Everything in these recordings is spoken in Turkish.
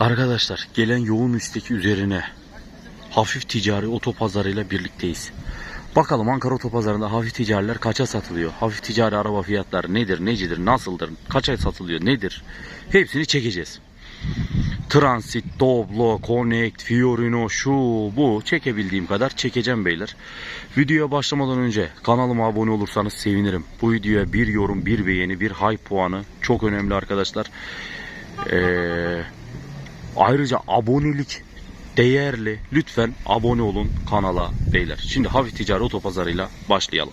Arkadaşlar gelen yoğun istek üzerine hafif ticari otopazarıyla birlikteyiz. Bakalım Ankara otopazarında hafif ticariler kaça satılıyor? Hafif ticari araba fiyatları nedir, necidir, nasıldır, kaça satılıyor, nedir? Hepsini çekeceğiz. Transit, Doblo, Connect, Fiorino, şu bu çekebildiğim kadar çekeceğim beyler. Videoya başlamadan önce kanalıma abone olursanız sevinirim. Bu videoya bir yorum, bir beğeni, bir hype puanı çok önemli arkadaşlar. Ee, ayrıca abonelik değerli. Lütfen abone olun kanala beyler. Şimdi hafif ticari otopazarıyla başlayalım.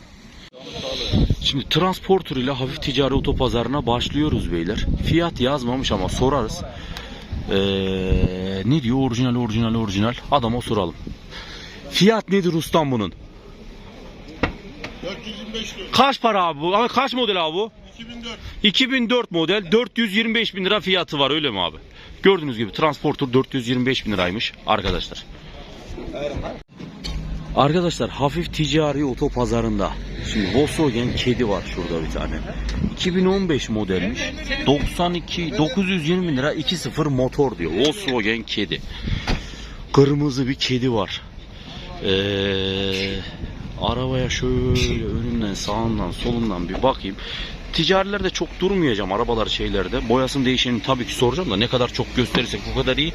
Şimdi transporter ile hafif ticari otopazarına başlıyoruz beyler. Fiyat yazmamış ama sorarız. Ee, ne diyor orijinal orijinal orijinal adama soralım. Fiyat nedir ustam bunun? 425 lira. Kaç para abi bu? Kaç model abi bu? 2004. 2004 model 425 bin lira fiyatı var öyle mi abi? Gördüğünüz gibi transporter 425 bin liraymış arkadaşlar. Arkadaşlar hafif ticari otopazarında şimdi Volkswagen kedi var şurada bir tane. 2015 modelmiş. 92 920 bin lira 2.0 motor diyor. Volkswagen kedi. Kırmızı bir kedi var. Ee, arabaya şöyle önümden sağından solundan bir bakayım. Ticarilerde çok durmayacağım arabalar şeylerde. Boyasının değişeni tabii ki soracağım da ne kadar çok gösterirsek o kadar iyi.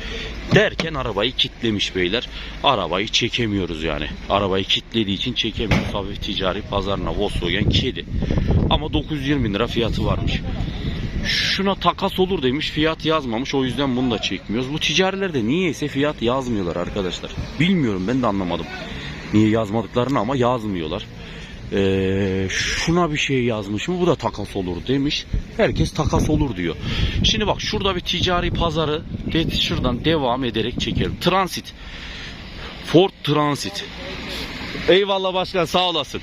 Derken arabayı kitlemiş beyler. Arabayı çekemiyoruz yani. Arabayı kitlediği için çekemiyoruz. Hafif ticari pazarına Volkswagen kedi. Ama 920 bin lira fiyatı varmış. Şuna takas olur demiş fiyat yazmamış o yüzden bunu da çekmiyoruz. Bu ticarilerde niyeyse fiyat yazmıyorlar arkadaşlar. Bilmiyorum ben de anlamadım. Niye yazmadıklarını ama yazmıyorlar. Ee, şuna bir şey yazmış mı bu da takas olur demiş. Herkes takas olur diyor. Şimdi bak şurada bir ticari pazarı de, şuradan devam ederek çekelim. Transit. Ford Transit. Eyvallah başkan sağ olasın.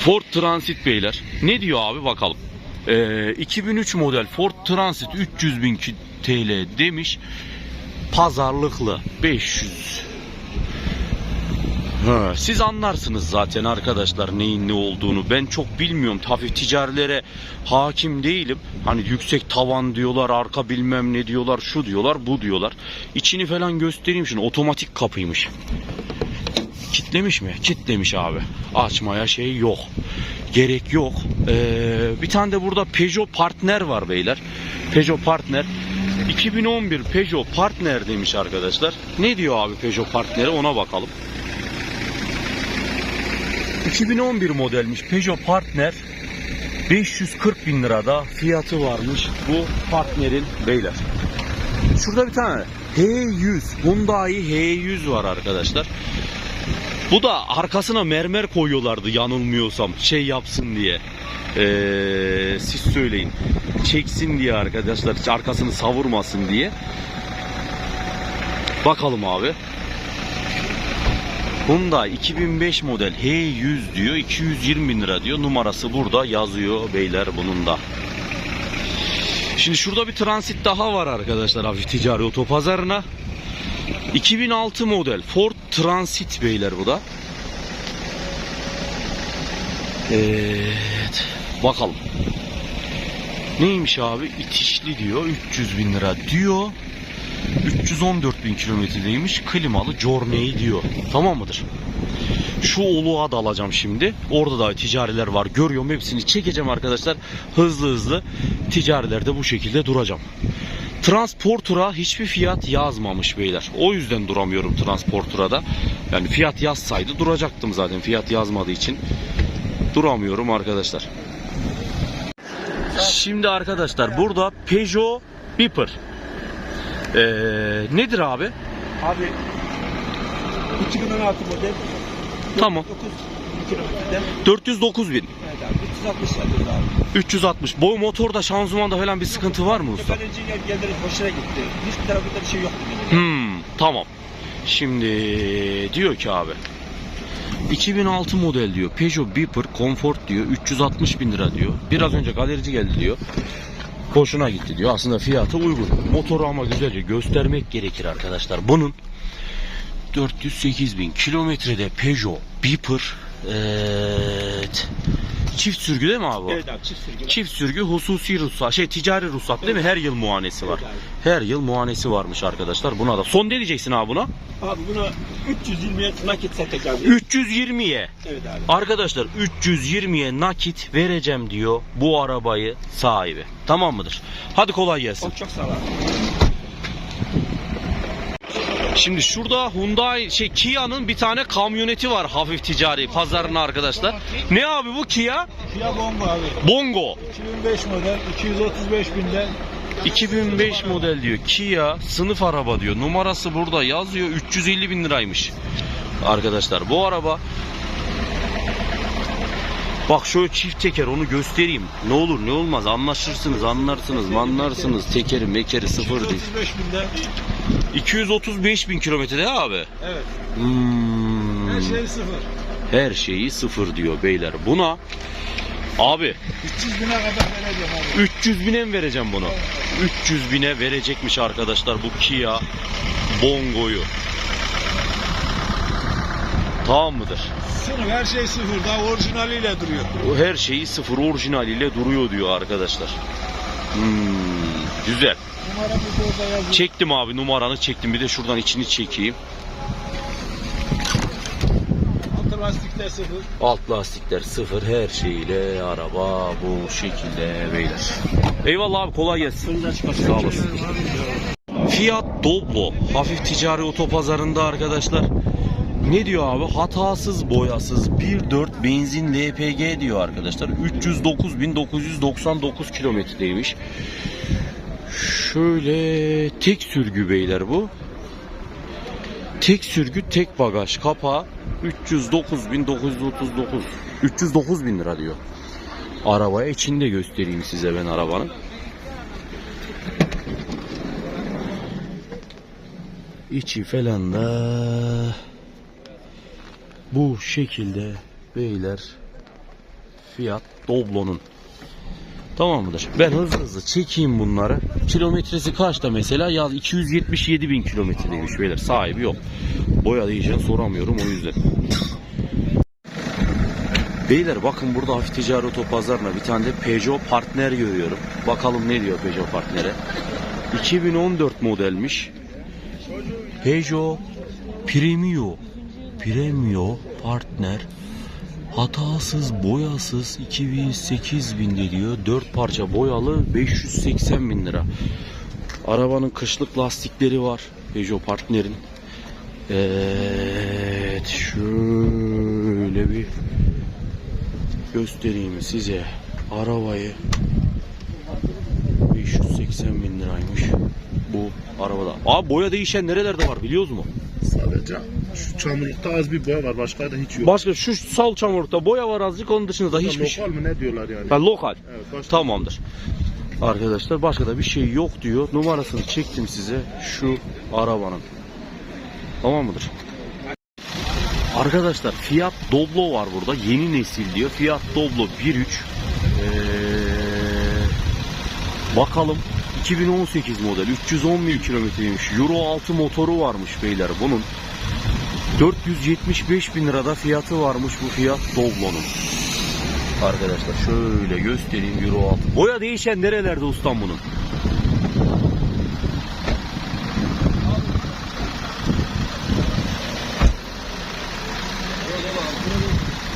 Ford Transit beyler. Ne diyor abi bakalım. Ee, 2003 model Ford Transit 300 bin TL demiş. Pazarlıklı 500 Ha, siz anlarsınız zaten arkadaşlar neyin ne olduğunu. Ben çok bilmiyorum. Hafif ticarilere hakim değilim. Hani yüksek tavan diyorlar, arka bilmem ne diyorlar, şu diyorlar, bu diyorlar. İçini falan göstereyim şunu. Otomatik kapıymış. Kitlemiş mi? Kitlemiş abi. Açmaya şey yok. Gerek yok. Ee, bir tane de burada Peugeot Partner var beyler. Peugeot Partner. 2011 Peugeot Partner demiş arkadaşlar. Ne diyor abi Peugeot Partner'e ona bakalım. 2011 modelmiş Peugeot Partner 540 bin lirada fiyatı varmış bu partnerin beyler. Şurada bir tane H100 Hyundai H100 var arkadaşlar. Bu da arkasına mermer koyuyorlardı yanılmıyorsam şey yapsın diye. Ee, siz söyleyin. Çeksin diye arkadaşlar arkasını savurmasın diye. Bakalım abi. Hyundai 2005 model H100 diyor 220 bin lira diyor numarası burada yazıyor beyler bunun da. Şimdi şurada bir transit daha var arkadaşlar hafif ticari otopazarına. 2006 model Ford Transit beyler bu da. Evet bakalım. Neymiş abi itişli diyor 300 bin lira diyor. 314 bin kilometredeymiş. Klimalı Journey diyor. Tamam mıdır? Şu oluğa da alacağım şimdi. Orada da ticariler var. Görüyorum hepsini çekeceğim arkadaşlar. Hızlı hızlı ticarilerde bu şekilde duracağım. Transporter'a hiçbir fiyat yazmamış beyler. O yüzden duramıyorum transporter'a da. Yani fiyat yazsaydı duracaktım zaten. Fiyat yazmadığı için duramıyorum arkadaşlar. Şimdi arkadaşlar burada Peugeot Viper. Ee, nedir abi? Abi 2016 model Tamam. 9 kilometrede 409 bin. evet abi 360 yapıyoruz abi. 360. Bu motorda şanzımanda falan bir sıkıntı var mı usta? Tepelenci geldi hoşuna gitti. Hiçbir tarafında bir şey yoktu. benim. Hmm, tamam. Şimdi diyor ki abi 2006 model diyor Peugeot Viper Comfort diyor 360 bin lira diyor. Biraz önce galerici geldi diyor. Hoşuna gitti diyor. Aslında fiyatı uygun. Motoru ama güzelce göstermek gerekir arkadaşlar. Bunun 408 bin kilometrede Peugeot Viper evet. Çift sürgü değil mi abi? Evet abi çift sürgü. Çift sürgü hususi ruhsat, şey ticari ruhsat değil mi? Her yıl muayenesi var. Her yıl muayenesi varmış arkadaşlar. Buna da. Son ne diyeceksin abi buna? Abi buna 320'ye nakit satacak abi. 320'ye. Evet abi. Arkadaşlar 320'ye nakit vereceğim diyor bu arabayı sahibi. Tamam mıdır? Hadi kolay gelsin. Çok çok sağ ol abi. Şimdi şurada Hyundai şey Kia'nın bir tane kamyoneti var hafif ticari pazarına arkadaşlar. Ne abi bu Kia? Kia Bongo abi. Bongo. 2005 model 235 binden 2005 model diyor. Kia sınıf araba diyor. Numarası burada yazıyor. 350 bin liraymış. Arkadaşlar bu araba Bak şöyle çift teker onu göstereyim. Ne olur ne olmaz anlaşırsınız anlarsınız anlarsınız tekeri mekeri sıfır değil. 235 binden 235 bin kilometre mi abi? evet. Hmm. Her şey sıfır. Her şeyi sıfır diyor beyler. Buna abi 300 bine kadar vereceğim abi. 300 bine mi vereceğim bunu? 300 bine verecekmiş arkadaşlar bu Kia Bongo'yu. Tamam mıdır? Sınıf her şey sıfır. Daha orijinaliyle duruyor. Her şeyi sıfır orijinaliyle duruyor diyor arkadaşlar. Hmm, güzel. Numaramız orada yazıyor. Çektim abi numaranı çektim. Bir de şuradan içini çekeyim. Altı lastikler sıfır. Alt lastikler sıfır her şeyiyle araba bu şekilde beyler. Eyvallah abi kolay gelsin. Sağ olasın. Fiat Doblo hafif ticari otopazarında arkadaşlar. Ne diyor abi? Hatasız boyasız 1.4 benzin LPG diyor arkadaşlar. 309.999 kilometredeymiş. Şöyle tek sürgü beyler bu. Tek sürgü tek bagaj kapağı 309.939 309 bin lira diyor. Arabaya içinde göstereyim size ben arabanın. İçi falan da bu şekilde beyler Fiat Doblo'nun Tamam mıdır? Ben hızlı hızlı çekeyim bunları. Kilometresi kaçta mesela? Yaz 277 bin kilometredeymiş beyler. Sahibi yok. Boya diyeceğim soramıyorum o yüzden. Beyler bakın burada hafif ticari otopazarına bir tane de Peugeot partner görüyorum. Bakalım ne diyor Peugeot partnere. 2014 modelmiş. Peugeot Premio Premio partner Hatasız, boyasız 2008 binde diyor. 4 parça boyalı 580 bin lira. Arabanın kışlık lastikleri var. Peugeot Partner'in. Evet, şöyle bir göstereyim size arabayı. 580 bin liraymış bu arabada. Abi boya değişen nerelerde var biliyoruz mu? Sadece şu çamurlukta az bir boya var. Başka da hiç yok. Başka şu sal çamurlukta boya var azıcık onun dışında da hiçbir şey. Lokal mı ne diyorlar yani? Ha, lokal. Evet, başka Tamamdır. Arkadaşlar başka da bir şey yok diyor. Numarasını çektim size şu arabanın. Tamam mıdır? Arkadaşlar Fiat Doblo var burada. Yeni nesil diyor. Fiat Doblo 1.3. Ee, bakalım 2018 model 310 bin kilometreymiş. Euro 6 motoru varmış beyler bunun. 475 bin lirada fiyatı varmış bu Fiat Doblo'nun. Arkadaşlar şöyle göstereyim Euro 6. Boya değişen nerelerde ustam bunun?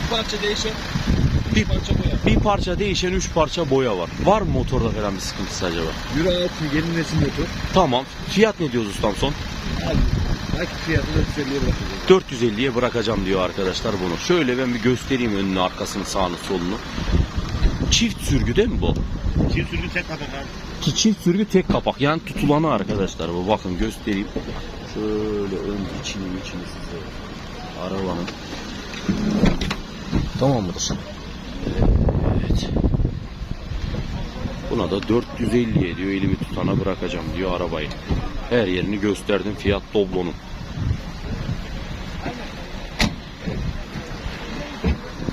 Bir parça değişen Bir, parça boya. bir parça değişen 3 parça boya var. Var mı motorda falan bir sıkıntısı acaba? Euro 6 yeni nesil motor. Tamam. Fiyat ne diyoruz ustam son? Belki fiyatı da 450'ye bırakacağız. 450'ye bırakacağım diyor arkadaşlar bunu. Şöyle ben bir göstereyim önünü arkasını sağını solunu. Çift sürgü değil mi bu? Çift sürgü tek kapak abi. Ki çift sürgü tek kapak. Yani tutulanı arkadaşlar bu. Bakın göstereyim. Şöyle ön içini içini size. Arabanın. Tamam mıdır? Evet. Buna da 450'ye diyor elimi tutana bırakacağım diyor arabayı. Her yerini gösterdim fiyat Doblo'nun.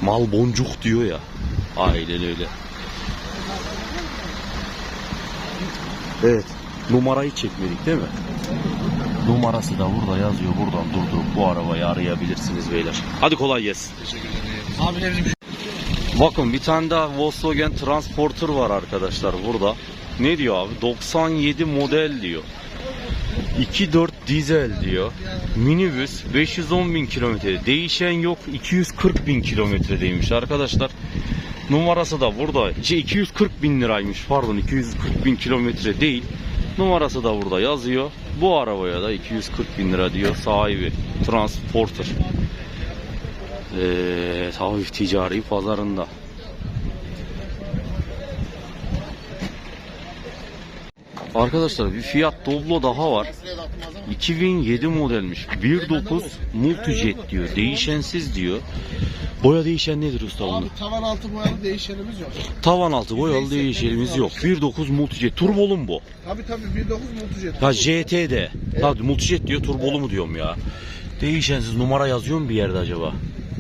Mal boncuk diyor ya. Aynen öyle. Evet. Numarayı çekmedik değil mi? Numarası da burada yazıyor. Buradan durdurup bu arabayı arayabilirsiniz beyler. Hadi kolay gelsin. Abi ne bizim Bakın bir tane daha Volkswagen Transporter var arkadaşlar burada. Ne diyor abi? 97 model diyor. 2.4 dizel diyor. Minibüs 510 bin kilometre. Değişen yok 240 bin kilometredeymiş arkadaşlar. Numarası da burada. Şey, 240 bin liraymış pardon 240 bin kilometre değil. Numarası da burada yazıyor. Bu arabaya da 240 bin lira diyor sahibi. Transporter. Ee, hafif ticari pazarında. Arkadaşlar bir Fiat Doblo daha var. 2007 modelmiş. 1.9 Multijet diyor. Değişensiz diyor. Boya değişen nedir usta bunun? Abi tavan altı boyalı değişenimiz yok. Tavan altı boyalı değişenimiz yok. 1.9 Multijet. Turbolu mu bu? Tabi tabi 1.9 multijet. Ha JT'de. Tabii Multijet diyor turbolu mu diyorum ya. Değişensiz numara yazıyor mu bir yerde acaba?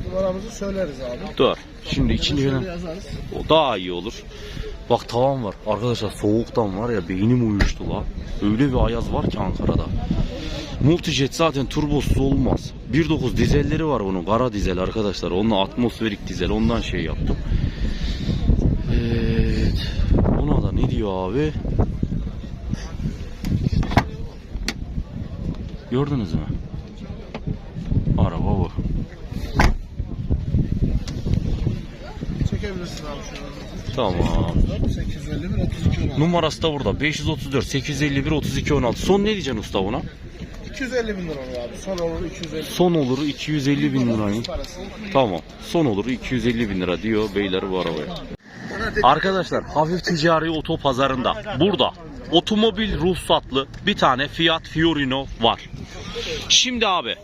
Numaramızı söyleriz abi. Dur. Şimdi yine yazarız. o daha iyi olur. Bak tavan var. Arkadaşlar soğuktan var ya beynim uyuştu la. Öyle bir ayaz var ki Ankara'da. Multijet zaten turbosuz olmaz. 1.9 dizelleri var bunun. Kara dizel arkadaşlar. Onunla atmosferik dizel. Ondan şey yaptım. Evet. Buna da ne diyor abi? Gördünüz mü? Araba bu. Çekebilirsin abi şöyle. Tamam. 851 32 16. Numarası da burada. 534 851 32 16. Son ne diyeceksin usta buna? 250 bin lira abi. Son olur 250. Son olur 250 bin lirayı. Tamam. Son olur 250 bin lira diyor beyler bu arabaya. Arkadaşlar hafif ticari otopazarında burada otomobil ruhsatlı bir tane Fiat Fiorino var. Şimdi abi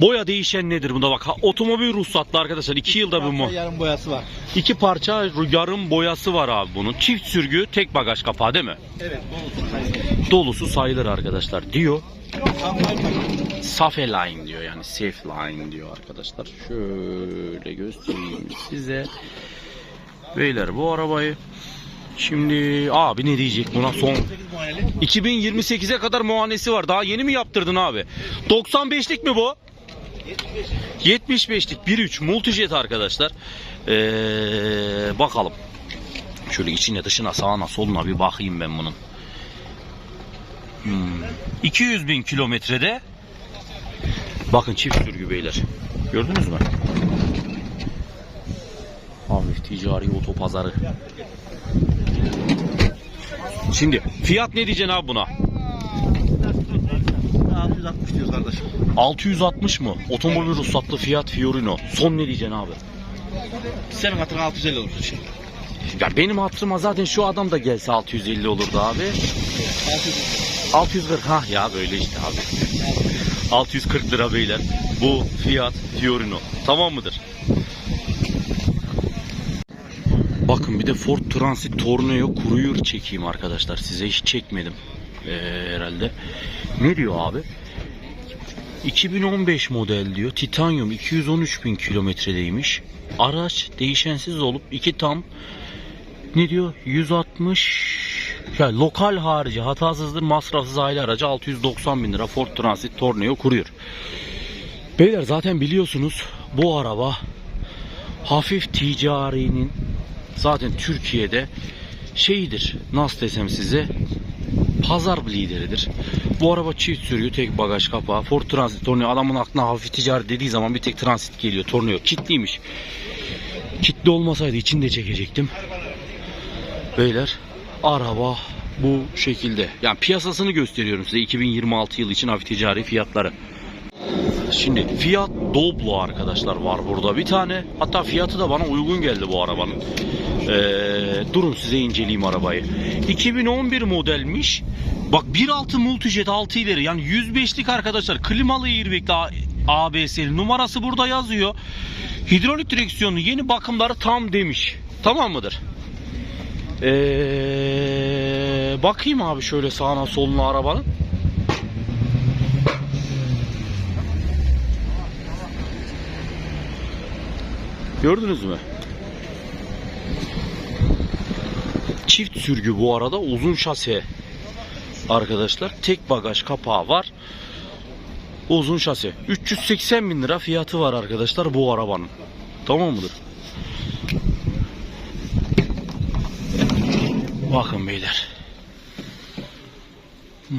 boya değişen nedir bunda bak ha, otomobil ruhsatlı arkadaşlar 2 yılda bir mu? Yarım boyası var. İki parça yarım boyası var abi bunun. Çift sürgü tek bagaj kapağı değil mi? Evet. Dolusu sayılır arkadaşlar diyor. Safe line diyor yani safe line diyor arkadaşlar. Şöyle göstereyim size. Beyler bu arabayı şimdi abi ne diyecek buna son 2028'e kadar muayenesi var. Daha yeni mi yaptırdın abi? 95'lik mi bu? 75'lik 1.3 multijet arkadaşlar. Ee, bakalım. Şöyle içine dışına sağına soluna bir bakayım ben bunun. Hmm. 200 bin kilometrede bakın çift sürgü beyler. Gördünüz mü? Hafif ticari otopazarı. Şimdi fiyat ne diyeceksin abi buna? 660 diyoruz kardeşim. 660 mı? Otomobil ruhsatlı Fiat Fiorino. Son ne diyeceksin abi? Senin hatırına 650 olur. Şey. Ya benim hatırıma zaten şu adam da gelse 650 olurdu abi. 640 ha ya böyle işte abi. 640 lira beyler. Bu Fiat Fiorino. Tamam mıdır? Bakın bir de Ford Transit Tourneo Courier çekeyim arkadaşlar. Size hiç çekmedim ee, herhalde. Ne diyor abi? 2015 model diyor. Titanium 213 bin kilometredeymiş. Araç değişensiz olup iki tam ne diyor? 160 ya lokal harici hatasızdır masrafsız aile aracı 690 bin lira Ford Transit Tourneo kuruyor. Beyler zaten biliyorsunuz bu araba hafif ticarinin zaten Türkiye'de şeyidir nasıl desem size pazar lideridir. Bu araba çift sürüyor tek bagaj kapağı Ford Transit Tourneo adamın aklına hafif ticari dediği zaman bir tek transit geliyor Tourneo kitliymiş. Kitli olmasaydı içinde çekecektim. Beyler araba bu şekilde. Yani piyasasını gösteriyorum size 2026 yılı için hafif ticari fiyatları. Şimdi Fiat Doblo arkadaşlar var burada bir tane. Hatta fiyatı da bana uygun geldi bu arabanın. Ee, durun size inceleyeyim arabayı. 2011 modelmiş. Bak 1.6 Multijet 6 ileri yani 105'lik arkadaşlar. Klimalı airbag'li ABS'li numarası burada yazıyor. Hidrolik direksiyonu yeni bakımları tam demiş. Tamam mıdır? Ee, bakayım abi şöyle sağına soluna arabanın. Gördünüz mü? çift sürgü bu arada uzun şase arkadaşlar. Tek bagaj kapağı var. Uzun şase. 380 bin lira fiyatı var arkadaşlar bu arabanın. Tamam mıdır? Bakın beyler. Hmm.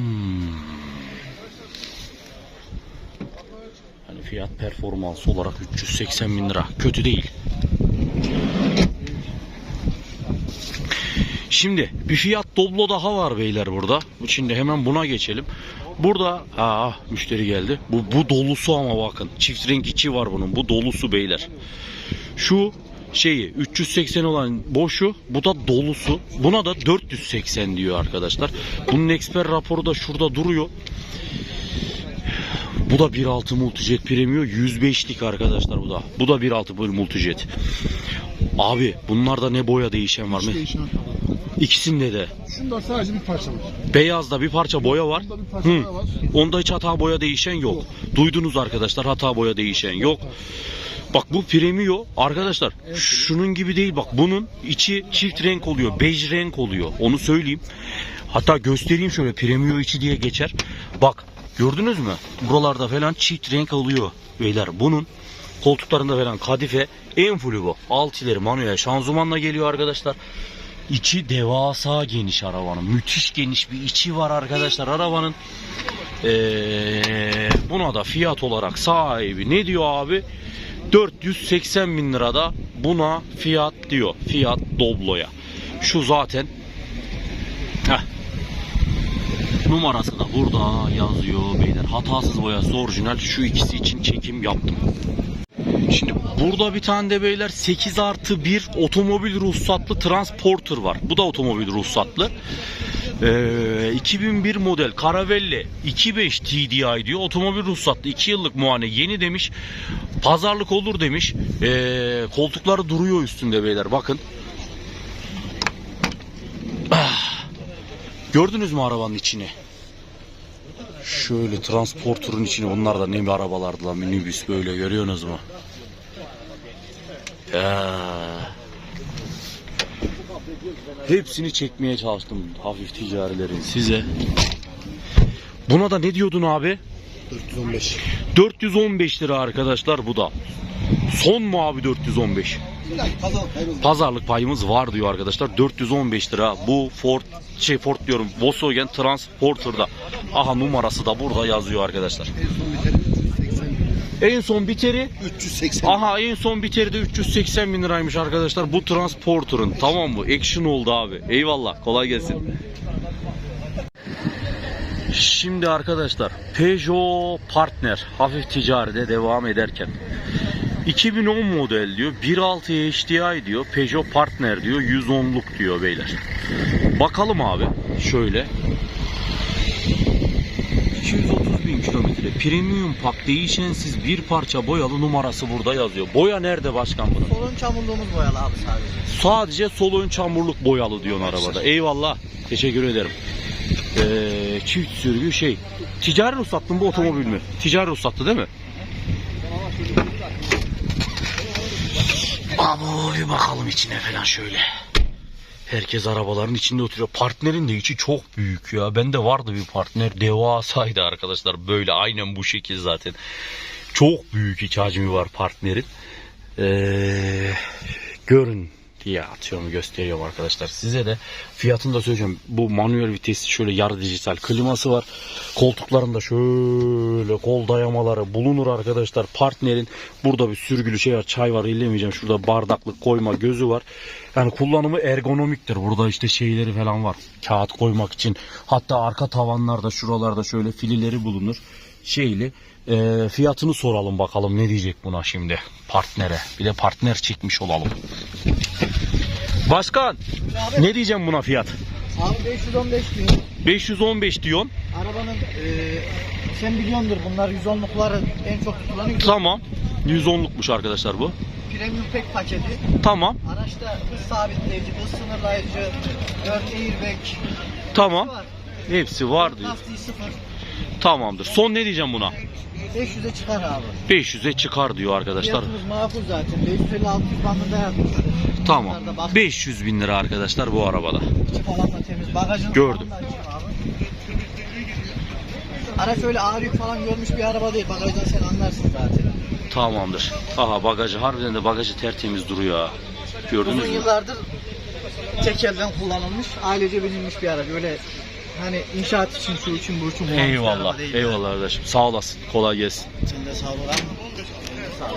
Hani fiyat performansı olarak 380 bin lira. Kötü değil. Şimdi bir fiyat Doblo daha var beyler burada. Şimdi hemen buna geçelim. Burada aa müşteri geldi. Bu bu dolusu ama bakın. Çift renk içi var bunun. Bu dolusu beyler. Şu şeyi 380 olan boşu bu da dolusu. Buna da 480 diyor arkadaşlar. Bunun eksper raporu da şurada duruyor. Bu da 1.6 Multijet Premium 105'lik arkadaşlar bu da. Bu da 1.6 böyle Multijet. Abi bunlarda ne boya değişen var mı? İkisinde de. Şunda sadece bir parça var. Beyazda bir parça boya var. Bunda bir parça Hı. var. Onda hiç hata boya değişen yok. Duydunuz arkadaşlar hata boya değişen yok. Bak bu premium arkadaşlar şunun gibi değil bak bunun içi çift renk oluyor bej renk oluyor onu söyleyeyim. Hatta göstereyim şöyle premium içi diye geçer. Bak gördünüz mü buralarda falan çift renk oluyor beyler bunun koltuklarında falan kadife en fullü bu. Alt ileri manuel şanzımanla geliyor arkadaşlar. İçi devasa geniş arabanın. Müthiş geniş bir içi var arkadaşlar arabanın. Ee, buna da fiyat olarak sahibi ne diyor abi? 480 bin lirada buna fiyat diyor. Fiyat Doblo'ya. Şu zaten Heh. Numarası da burada yazıyor beyler. Hatasız boyası orijinal. Şu ikisi için çekim yaptım. Şimdi burada bir tane de beyler 8 artı 1 otomobil ruhsatlı transporter var. Bu da otomobil ruhsatlı. Ee, 2001 model Caravelle 2.5 TDI diyor. Otomobil ruhsatlı 2 yıllık muayene yeni demiş. Pazarlık olur demiş. Ee, koltukları duruyor üstünde beyler bakın. Ah. Gördünüz mü arabanın içini? Şöyle transporterın içini bunlar da ne arabalardı lan minibüs böyle görüyorsunuz mu? Ya. Hepsini çekmeye çalıştım hafif ticarilerin size. Buna da ne diyordun abi? 415. 415 lira arkadaşlar bu da. Son mu abi 415? Pazarlık payımız var diyor arkadaşlar. 415 lira bu Ford şey Ford diyorum Volkswagen Transporter'da. Aha numarası da burada yazıyor arkadaşlar. En son biteri 380. Aha en son biteri de 380 bin liraymış arkadaşlar. Bu Transporter'ın tamam mı? Action oldu abi. Eyvallah kolay gelsin. Şimdi arkadaşlar Peugeot Partner hafif ticaride devam ederken 2010 model diyor 1.6 HDI diyor Peugeot Partner diyor 110'luk diyor beyler. Bakalım abi şöyle 230 bin kilometre premium pak değişensiz bir parça boyalı numarası burada yazıyor. Boya nerede başkan bunun? Solun çamurluğumuz boyalı abi sadece. Sadece sol ön çamurluk boyalı diyorsun arabada. Eyvallah. Teşekkür ederim. Ee, çift sürgü şey. Ticari ruhsatlı mı bu otomobil mi? Ticari ruhsatlı değil mi? Abo bir bakalım içine falan şöyle. Herkes arabaların içinde oturuyor. Partnerin de içi çok büyük ya. Bende vardı bir partner. Devasaydı arkadaşlar. Böyle aynen bu şekil zaten. Çok büyük iç hacmi var partnerin. Ee, görün diye atıyorum gösteriyorum arkadaşlar. Size de fiyatını da söyleyeceğim. Bu manuel vitesi şöyle yarı dijital kliması var. Koltuklarında şöyle kol dayamaları bulunur arkadaşlar. Partnerin burada bir sürgülü şey var. Çay var ellemeyeceğim. Şurada bardaklık koyma gözü var. Yani kullanımı ergonomiktir. Burada işte şeyleri falan var. Kağıt koymak için. Hatta arka tavanlarda şuralarda şöyle filileri bulunur. Şeyli. Ee, fiyatını soralım bakalım ne diyecek buna şimdi partnere. Bir de partner çekmiş olalım. Başkan ne diyeceğim buna fiyat? Abi 515 diyor. 515 diyorsun. Arabanın eee sen biliyordur bunlar 110'lukları en çok tutulanı 110. Tamam. 110'lukmuş arkadaşlar bu. Premium pek paketi. Tamam. Araçta hız sabitleyici, hız sınırlayıcı, 4 airbag Tamam. var. Hepsi var diyor. Lastiği sıfır. Tamamdır. Son ne diyeceğim buna? 500'e çıkar abi. 500'e çıkar diyor arkadaşlar. Fiyatımız makul zaten. 550-600 bandında yapmış. Tamam. Bunlarda bak- 500 bin lira arkadaşlar bu arabada. İçi falan da temiz. Bagajını Gördüm. Araç öyle ağır yük falan görmüş bir araba değil. Bagajdan sen anlarsın zaten. Tamamdır. Aha bagajı harbiden de bagajı tertemiz duruyor ha. Gördünüz Uzun mü? yıllardır tek elden kullanılmış, ailece binilmiş bir araç. Öyle hani inşaat için, şu için, bu için bir Eyvallah. Eyvallah kardeşim. Sağ olasın. Kolay gelsin. Sen de sağ ol. Sağ ol.